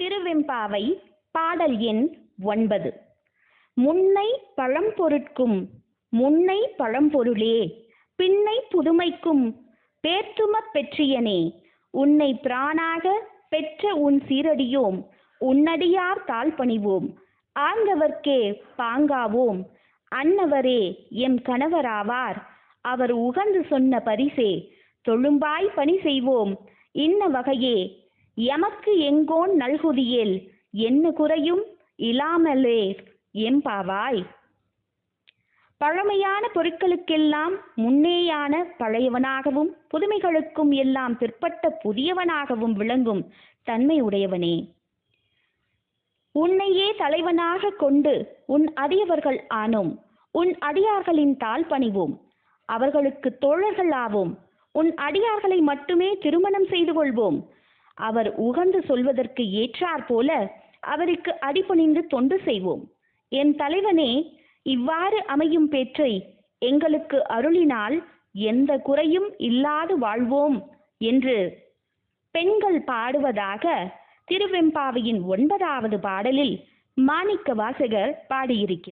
திருவெம்பாவை பாடல் எண் ஒன்பது. முன்னை பழம்பொருட்கும் முன்னை பழம்பொருளே பின்னை புதுமைக்கும் பேர்த்துமப் பெற்றியனே உன்னை பிராணாக பெற்ற உன் சீரடியோம் உன்னடியார் தாழ் பணிவோம் ஆழ்ந்தவர்க்கே பாங்காவோம் அன்னவரே எம் கணவராவார் அவர் உகந்து சொன்ன பரிசே தொழும்பாய் பணி செய்வோம் இன்ன வகையே எமக்கு எங்கோன் நல்குதியேல் என்ன குறையும்? இலாமலே எம்பாவாய் பழமையான பொருட்களுக்கெல்லாம் முன்னேயான பழையவனாகவும் புதுமைகளுக்கும் எல்லாம் பிற்பட்ட புதியவனாகவும் விளங்கும் தன்மை உடையவனே. உன்னையே தலைவனாக கொண்டு உன் அடியவர்கள் ஆனோம். உன் அடியார்களின் தாழ் பணிவோம். அவர்களுக்கு தோழர்கள் ஆவோம் உன் அடியார்களை மட்டுமே திருமணம் செய்து கொள்வோம். அவர் உகந்து சொல்வதற்கு ஏற்றாற் போல அவருக்கு அடிபணிந்து தொண்டு செய்வோம். என் தலைவனே இவ்வாறு அமையும் பேற்றை எங்களுக்கு அருளினால் எந்த குறையும் இல்லாது வாழ்வோம் என்று பெண்கள் பாடுவதாக திருவெம்பாவையின் ஒன்பதாவது பாடலில் மாணிக்க வாசகர் பாடியிருக்கிறார்.